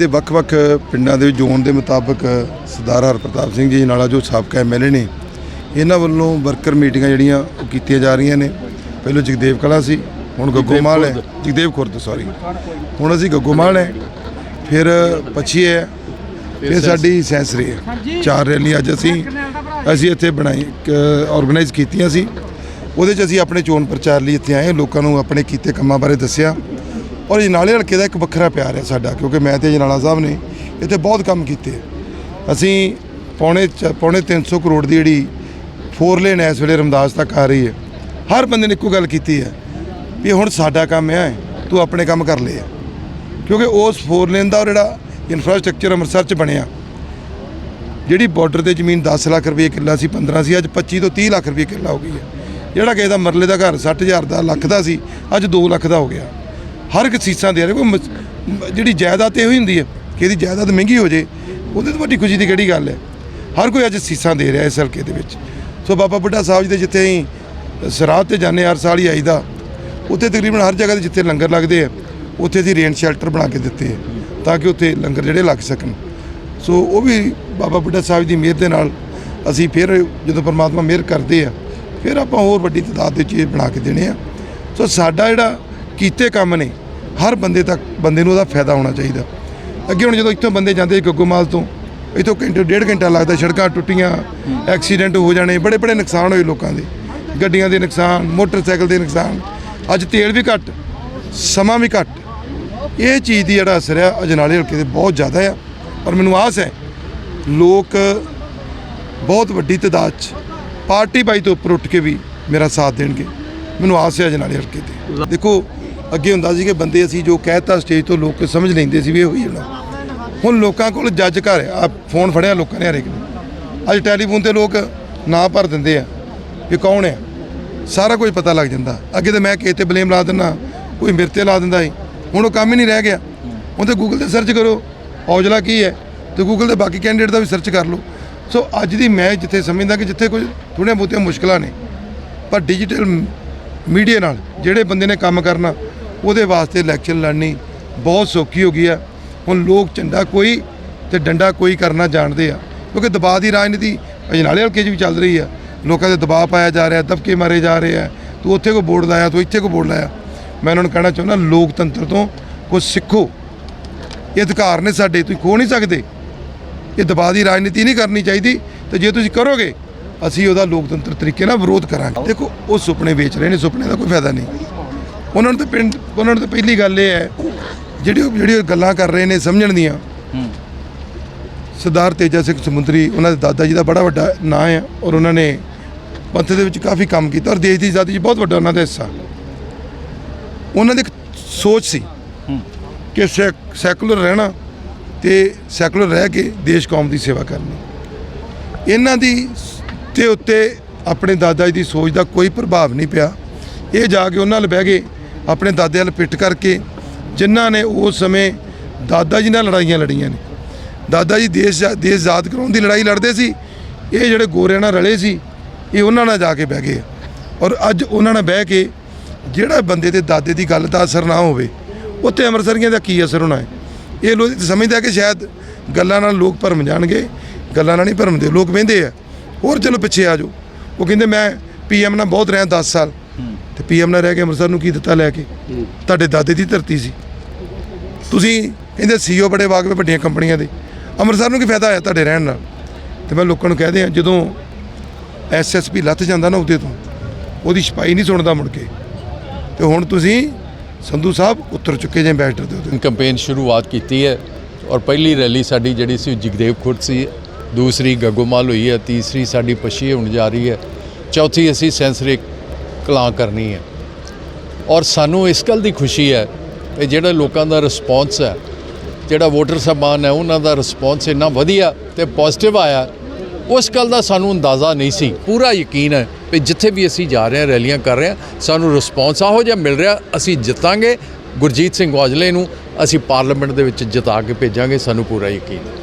ਦੇ ਵੱਖ-ਵੱਖ ਪਿੰਡਾਂ ਦੇ ਜ਼ੋਨ ਦੇ ਮੁਤਾਬਕ ਸਰਦਾਰ ਹਰਪ੍ਰਤਾਪ ਸਿੰਘ ਜੀ ਨਾਲਾ ਜੋ ਸਾਬਕਾ ਐਮਐਲਏ ਨੇ। ਇਹਨਾਂ ਵੱਲੋਂ ਵਰਕਰ ਮੀਟਿੰਗਾਂ ਜਿਹੜੀਆਂ ਉਹ ਕੀਤੀਆਂ ਜਾ ਰਹੀਆਂ ਨੇ। ਪਹਿਲਾਂ ਜਗਦੇਵ ਕਲਾ ਸੀ ਹੁਣ ਗੱਗੋਮਾਲ ਹੈ। ਜਗਦੇਵ ਖੁਰਦ ਸੌਰੀ ਹੁਣ ਅਸੀਂ ਗੱਗੋਮਾਲ ਹੈ। ਫਿਰ ਪੱਛੀ ਹੈ। ਫਿਰ ਸਾਡੀ ਸੈਂਸਰੀ ਹੈ। ਚਾਰ ਰੈਲੀ ਅੱਜ ਅਸੀਂ ਅਸੀਂ ਇੱਥੇ ਬਣਾਈ ਆਰਗੇਨਾਈਜ਼ ਕੀਤੀਆਂ ਸੀ। ਉਹਦੇ 'ਚ ਅਸੀਂ ਆਪਣੇ ਚੋਣ ਪ੍ਰਚਾਰ ਲਈ ਇੱਥੇ ਆਏ ਲੋਕਾਂ ਨੂੰ ਆਪਣੇ ਕੀਤੇ ਕੰਮਾਂ ਬਾਰੇ ਦੱਸਿਆ। ਔਰ ਜਨਾਲੇ ਹਲਕੇ ਦਾ ਇੱਕ ਵੱਖਰਾ ਪਿਆਰ ਹੈ ਸਾਡਾ, ਕਿਉਂਕਿ ਮੈਂ ਤੇ ਜਨਾਲਾ ਸਾਹਿਬ ਨੇ ਇੱਥੇ ਬਹੁਤ ਕੰਮ ਕੀਤੇ ਅਸੀਂ ਪੌਣੇ ਚ- ਪੌਣੇ 300 ਕਰੋੜ ਦੀ ਜਿਹੜੀ ਫੋਰ ਲੇਨ ਇਸ ਵੇਲੇ ਰਮਦਾਸ ਤੱਕ ਆ ਰਹੀ ਹੈ। ਹਰ ਬੰਦੇ ਨੇ ਇੱਕੋ ਗੱਲ ਕੀਤੀ ਹੈ ਵੀ ਹੁਣ ਸਾਡਾ ਕੰਮ ਹੈ, ਤੂੰ ਆਪਣੇ ਕੰਮ ਕਰ ਲੈ। ਕਿਉਂਕਿ ਉਸ ਫੋਰ ਲੇਨ ਦਾ ਜਿਹੜਾ ਇਨਫਰਾਸਟ੍ਰਕਚਰ ਅੰਮ੍ਰਿਤਸਰ ਚ ਬਣਿਆ, ਜਿਹੜੀ ਬਾਰਡਰ ਤੇ ਜ਼ਮੀਨ 10 ਲੱਖ ਰੁਪਏ ਕਿੱਲਾ ਸੀ 15 ਸੀ, ਅੱਜ 25 ਤੋਂ 30 ਲੱਖ ਰੁਪਏ ਕਿੱਲਾ ਹੋ ਗਈ ਹੈ। ਜਿਹੜਾ ਕਿਸੇ ਦਾ ਮਰਲੇ ਦਾ ਘਰ 60000 ਦਾ, ਲੱਖ ਦਾ ਸੀ, ਅੱਜ 2 ਲੱਖ ਦਾ ਹੋ ਗਿਆ। ਹਰ ਇੱਕ ਸੀਸਾਂ ਦੇ ਰਹੇ, ਕੋਈ ਜਿਹੜੀ ਜਾਇਦਾਦ ਤੇ ਇਹੋ ਹੀ ਹੁੰਦੀ ਹੈ ਕਿ ਇਹਦੀ ਜਾਇਦਾਦ ਮਹਿੰਗੀ ਹੋ ਜੇ ਉਹਦੇ ਤੋਂ ਵੱਡੀ ਖੁਸ਼ੀ ਦੀ ਕਿਹੜੀ ਗੱਲ ਹੈ? ਹਰ ਕੋਈ ਅੱਜ ਸੀਸਾਂ ਦੇ ਰਿਹਾ ਇਸ ਹਲਕੇ ਦੇ ਵਿੱਚ। ਸੋ ਬਾਬਾ ਬੁੱਢਾ ਸਾਹਿਬ ਜੀ ਦੇ ਜਿੱਥੇ ਅਸੀਂ ਸਰਾਧ ਤੇ ਜਾਂਦੇ ਹਰ ਸਾਲ ਹੀ ਆਈਦਾ, ਉੱਥੇ ਤਕਰੀਬਨ ਹਰ ਜਗ੍ਹਾ ਤੇ ਜਿੱਥੇ ਲੰਗਰ ਲੱਗਦੇ ਆ, ਉੱਥੇ ਅਸੀਂ ਰੇਨ ਸ਼ੈਲਟਰ ਬਣਾ ਕੇ ਦਿੱਤੇ ਆ, ਤਾਂ ਕਿ ਉੱਥੇ ਲੰਗਰ ਜਿਹੜੇ ਲੱਗ ਸਕਣ। ਸੋ ਉਹ ਵੀ ਬਾਬਾ ਬੁੱਢਾ ਸਾਹਿਬ ਦੀ ਮਿਹਰ ਦੇ ਨਾਲ ਅਸੀਂ ਫਿਰ ਜਦੋਂ ਪਰਮਾਤਮਾ ਮਿਹਰ ਕਰਦੇ ਆ, ਫਿਰ ਆਪਾਂ ਹੋਰ ਵੱਡੀ ਤਾਦਾਦ ਦੇ ਚੀਜ਼ ਬਣਾ ਕੇ ਦੇਣੇ ਆ। ਸੋ ਸਾਡਾ ਜਿਹੜਾ ਕੀਤੇ ਕੰਮ ਨੇ ਹਰ ਬੰਦੇ ਤੱਕ ਬੰਦੇ ਨੂੰ ਉਹਦਾ ਫਾਇਦਾ ਹੋਣਾ ਚਾਹੀਦਾ। ਅੱਗੇ ਹੁਣ ਜਦੋਂ ਇੱਥੋਂ ਬੰਦੇ ਜਾਂਦੇ ਗੱਗੋਮਾਲ ਤੋਂ, ਇੱਥੋਂ ਘੰਟੇ, ਡੇਢ ਘੰਟਾ ਲੱਗਦਾ, ਸੜਕਾਂ ਟੁੱਟੀਆਂ, ਐਕਸੀਡੈਂਟ ਹੋ ਜਾਣੇ, ਬੜੇ ਬੜੇ ਨੁਕਸਾਨ ਹੋਏ ਲੋਕਾਂ ਦੇ। ਗੱਡੀਆਂ ਦੇ ਨੁਕਸਾਨ, ਮੋਟਰਸਾਈਕਲ ਦੇ ਨੁਕਸਾਨ। ਅੱਜ ਤੇਲ ਵੀ ਘੱਟ, ਸਮਾਂ ਵੀ ਘੱਟ। ਇਹ ਚੀਜ਼ ਦੀ ਜਿਹੜਾ ਅਸਰ ਆ, ਅਜਨਾਲੇ ਹਲਕੇ ਤੇ ਬਹੁਤ ਜ਼ਿਆਦਾ ਆ। ਪਰ ਮੈਨੂੰ ਆਸ ਹੈ, ਲੋਕ ਬਹੁਤ ਵੱਡੀ ਤਾਦਾਦ 'ਚ, ਪਾਰਟੀ ਬਾਈ ਤੋਂ ਉੱਪਰ ਉੱਠ ਕੇ ਵੀ ਮੇਰਾ ਸਾਥ ਦੇਣਗੇ। ਮੈਨੂੰ ਆਸ ਹੈ ਅਜਨਾਲੇ ਹਲਕੇ ਤੇ। ਦੇਖੋ ਅੱਗੇ ਹੁੰਦਾ ਸੀ ਕਿ ਬੰਦੇ ਅਸੀਂ ਜੋ ਕਹਿਤਾ ਸਟੇਜ ਤੋਂ ਲੋਕ ਸਮਝ ਲੈਂਦੇ ਸੀ ਵੀ ਇਹ ਹੋਈ ਜਾਣਾ ਹੁਣ ਲੋਕਾਂ ਕੋਲ ਜੱਜ ਘਰ ਆ ਫੋਨ ਫੜਿਆ ਲੋਕਾਂ ਨੇ ਹਰੇਕ ਨੇ। ਅੱਜ ਟੈਲੀਫੋਨ ਤੇ ਲੋਕ ਨਾਂ ਭਰ ਦਿੰਦੇ ਆ ਵੀ ਕੌਣ ਹੈ। ਸਾਰਾ ਕੁਝ ਪਤਾ ਲੱਗ ਜਾਂਦਾ। ਅੱਗੇ ਤਾਂ ਮੈਂ ਕਿਸੇ ਤੇ ਬਲੇਮ ਲਾ ਦਿੰਦਾ, ਕੋਈ ਮੇਰੇ ਤੇ ਲਾ ਦਿੰਦਾ ਸੀ। ਹੁਣ ਉਹ ਕੰਮ ਹੀ ਨਹੀਂ ਰਹਿ ਗਿਆ। ਹੁਣ ਤੇ ਗੂਗਲ ਤੇ ਸਰਚ ਕਰੋ, ਔਜਲਾ ਕੀ ਹੈ? ਤੇ ਗੂਗਲ ਤੇ ਬਾਕੀ ਕੈਂਡੀਡੇਟ ਦਾ ਵੀ ਸਰਚ ਕਰ ਲਓ। ਸੋ ਅੱਜ ਦੀ ਮੈਂ ਜਿੱਥੇ ਸਮਝਦਾ ਕਿ ਜਿੱਥੇ ਕੁਝ ਥੋੜ੍ਹੀਆਂ ਬਹੁਤੀਆਂ ਮੁਸ਼ਕਲਾਂ ਨੇ, ਪਰ ਡਿਜੀਟਲ ਮੀਡੀਆ ਨਾਲ ਜਿਹੜੇ ਬੰਦੇ ਨੇ ਕੰਮ ਕਰਨਾ ਉਹਦੇ ਵਾਸਤੇ ਇਲੈਕਸ਼ਨ ਲੜਨੀ ਬਹੁਤ ਸੌਖੀ ਹੋ ਗਈ ਆ। ਹੁਣ ਲੋਕ ਝੰਡਾ ਕੋਈ ਤੇ ਡੰਡਾ ਕੋਈ ਕਰਨਾ ਜਾਣਦੇ ਆ। ਕਿਉਂਕਿ ਦਬਾਅ ਦੀ ਰਾਜਨੀਤੀ ਅਜਨਾਲੇ ਹਲਕੇ 'ਚ ਵੀ ਚੱਲ ਰਹੀ ਆ। ਲੋਕਾਂ ਦੇ ਦਬਾਅ ਪਾਇਆ ਜਾ ਰਿਹਾ, ਦਬਕੇ ਮਾਰੇ ਜਾ ਰਹੇ ਆ। ਤੂੰ ਉੱਥੇ ਕੋ ਬੋਰਡ ਲਾਇਆ, ਤੂੰ ਇੱਥੇ ਕੋ ਬੋਰਡ ਲਾਇਆ। ਮੈਂ ਉਹਨਾਂ ਨੂੰ ਕਹਿਣਾ ਚਾਹੁੰਦਾ, ਲੋਕਤੰਤਰ ਤੋਂ ਕੁਝ ਸਿੱਖੋ। ਇਹ ਅਧਿਕਾਰ ਨੇ ਸਾਡੇ, ਤੁਸੀਂ ਖੋ ਨਹੀਂ ਸਕਦੇ। ਇਹ ਦਬਾਅ ਦੀ ਰਾਜਨੀਤੀ ਨਹੀਂ ਕਰਨੀ ਚਾਹੀਦੀ ਤੇ ਜੇ ਤੁਸੀਂ ਕਰੋਗੇ, ਅਸੀਂ ਉਹਦਾ ਲੋਕਤੰਤਰ ਤਰੀਕੇ ਨਾਲ ਵਿਰੋਧ ਕਰਾਂਗੇ। ਦੇਖੋ, ਉਹ ਸੁਪਨੇ ਵੇਚ ਰਹੇ ਨੇ, ਸੁਪਨੇ ਦਾ ਕੋਈ ਫਾਇਦਾ ਨਹੀਂ। ਉਹਨਾਂ ਨੂੰ ਤਾਂ ਪਿੰਡ ਉਹਨਾਂ ਨੂੰ ਤਾਂ ਪਹਿਲੀ ਗੱਲ ਇਹ ਹੈ ਜਿਹੜੀ ਉਹ ਜਿਹੜੀ ਉਹ ਗੱਲਾਂ ਕਰ ਰਹੇ ਨੇ ਸਮਝਣ ਦੀਆਂ। ਸਰਦਾਰ ਤੇਜਾ ਸਿੰਘ ਸਮੁੰਦਰੀ ਉਹਨਾਂ ਦੇ ਦਾਦਾ ਜੀ ਦਾ ਬੜਾ ਵੱਡਾ ਨਾਂ ਹੈ ਔਰ ਉਹਨਾਂ ਨੇ ਪੰਥ ਦੇ ਵਿੱਚ ਕਾਫੀ ਕੰਮ ਕੀਤਾ ਔਰ ਦੇਸ਼ ਦੀ ਆਜ਼ਾਦੀ 'ਚ ਬਹੁਤ ਵੱਡਾ ਉਹਨਾਂ ਦਾ ਹਿੱਸਾ। ਉਹਨਾਂ ਦੀ ਸੋਚ ਸੀ ਕਿ ਸੈਕ- ਸੈਕੂਲਰ ਰਹਿਣਾ ਤੇ ਸੈਕੂਲਰ ਰਹਿ ਕੇ ਦੇਸ਼ ਕੌਮ ਦੀ ਸੇਵਾ ਕਰਨੀ। ਇਹਨਾਂ ਦੀ ਤੇ ਉੱਤੇ ਆਪਣੇ ਦਾਦਾ ਜੀ ਦੀ ਸੋਚ ਦਾ ਕੋਈ ਪ੍ਰਭਾਵ ਨਹੀਂ ਪਿਆ। ਇਹ ਜਾ ਕੇ ਉਹਨਾਂ ਨਾਲ ਬਹਿ ਗਏ। ਆਪਣੇ ਦਾਦੇ ਨਾਲ ਪਿੱਟ ਕਰਕੇ ਜਿਨ੍ਹਾਂ ਨੇ ਉਸ ਸਮੇਂ ਦਾਦਾ ਜੀ ਨਾਲ ਲੜਾਈਆਂ ਲੜੀਆਂ ਨੇ। ਦਾਦਾ ਜੀ ਦੇਸ਼ ਦੇਸ਼ ਆਜ਼ਾਦ ਕਰਾਉਣ ਦੀ ਲੜਾਈ ਲੜਦੇ ਸੀ। ਇਹ ਜਿਹੜੇ ਗੋਰਿਆਂ ਨਾਲ ਰਲੇ ਸੀ, ਇਹ ਉਹਨਾਂ ਨਾਲ ਜਾ ਕੇ ਬਹਿ ਗਏ। ਔਰ ਅੱਜ ਉਹਨਾਂ ਨਾਲ ਬਹਿ ਕੇ ਜਿਹੜਾ ਬੰਦੇ ਦੇ ਦਾਦੇ ਦੀ ਗੱਲ ਦਾ ਅਸਰ ਨਾ ਹੋਵੇ ਉੱਤੇ ਅੰਮ੍ਰਿਤਸਰੀਆਂ ਦਾ ਕੀ ਅਸਰ ਹੋਣਾ ਹੈ? ਇਹ ਲੋਕ ਸਮਝਦਾ ਕਿ ਸ਼ਾਇਦ ਗੱਲਾਂ ਨਾਲ ਲੋਕ ਭਰਮ ਜਾਣਗੇ, ਗੱਲਾਂ ਨਾਲ ਨਹੀਂ ਭਰਮਦੇ, ਲੋਕ ਵਹਿੰਦੇ ਆ। ਹੋਰ ਚਲੋ ਪਿੱਛੇ ਆ ਜਾਓ। ਉਹ ਕਹਿੰਦੇ ਮੈਂ ਪੀਐਮ ਨਾਲ ਬਹੁਤ ਰਿਹਾ 10 ਸਾਲ। ਤੇ ਪੀਐਮ ਨਾਲ ਰਹਿ ਕੇ ਅੰਮ੍ਰਿਤਸਰ ਨੂੰ ਕੀ ਦਿੱਤਾ ਲੈ ਕੇ? ਤੁਹਾਡੇ ਦਾਦੇ ਦੀ ਧਰਤੀ ਸੀ। ਤੁਸੀਂ ਕਹਿੰਦੇ ਸੀਓ ਬੜੇ ਵਾਕਵੇ ਵੱਡੀਆਂ ਕੰਪਨੀਆਂ ਦੇ। ਅੰਮ੍ਰਿਤਸਰ ਨੂੰ ਕੀ ਫਾਇਦਾ ਹੋਇਆ ਤੁਹਾਡੇ ਰਹਿਣ ਨਾਲ? ਤੇ ਮੈਂ ਲੋਕਾਂ ਨੂੰ ਕਹਦੇ ਆ ਜਦੋਂ ਐਸਐਸਪੀ ਲੱਥ ਜਾਂਦਾ ਨਾ ਉਹਦੇ ਤੋਂ ਉਹਦੀ ਛਪਾਈ ਨਹੀਂ ਸੁਣਦਾ ਮੁੜ ਕੇ। ਤੇ ਹੁਣ ਤੁਸੀਂ ਸੰਧੂ ਸਾਹਿਬ ਉਤਰ ਚੁੱਕੇ ਜੇ ਐਂਬੈਸਡਰ ਦੇ ਉਹਦੇ ਕੈਂਪੇਨ ਸ਼ੁਰੂਆਤ ਕੀਤੀ ਹੈ ਔਰ ਪਹਿਲੀ ਰੈਲੀ ਸਾਡੀ ਜਿਹੜੀ ਸੀ ਜਗਦੇਵ ਖੁਰਦ ਸੀ। ਦੂਸਰੀ ਗੱਗੋਮਾਲ ਹੋਈ ਹੈ ਤੀਸਰੀ ਸਾਡੀ ਪਛੀ ਹੋਣ ਜਾ ਰਹੀ ਹੈ। ਚੌਥੀ ਅਸੀਂ ਸੈਂਸਰੀ ਕਲਾਂ ਕਰਨੀ ਹੈ। ਔਰ ਸਾਨੂੰ ਇਸ ਗੱਲ ਦੀ ਖੁਸ਼ੀ ਹੈ ਕਿ ਜਿਹੜਾ ਲੋਕਾਂ ਦਾ ਰਿਸਪੌਂਸ ਹੈ, ਜਿਹੜਾ ਵੋਟਰ ਸਾਹਿਬਾਨ ਹੈ, ਉਹਨਾਂ ਦਾ ਰਿਸਪੌਂਸ ਇੰਨਾ ਵਧੀਆ ਤੇ ਪੋਜ਼ਿਟਿਵ ਆਇਆ, ਉਸ ਗੱਲ ਦਾ ਸਾਨੂੰ ਅੰਦਾਜ਼ਾ ਨਹੀਂ ਸੀ। ਪੂਰਾ ਯਕੀਨ ਹੈ ਕਿ ਜਿੱਥੇ ਵੀ ਅਸੀਂ ਜਾ ਰਹੇ ਹਾਂ, ਰੈਲੀਆਂ ਕਰ ਰਹੇ ਹਾਂ, ਸਾਨੂੰ ਰਿਸਪੌਂਸ ਆਹੋ ਜਿਹਾ ਮਿਲ ਰਿਹਾ, ਅਸੀਂ ਜਿੱਤਾਂਗੇ। ਗੁਰਜੀਤ ਸਿੰਘ ਔਜਲੇ ਨੂੰ ਅਸੀਂ ਪਾਰਲੀਮੈਂਟ ਦੇ ਵਿੱਚ ਜਿਤਾ ਕੇ ਭੇਜਾਂਗੇ, ਸਾਨੂੰ ਪੂਰਾ ਯਕੀਨ ਹੈ।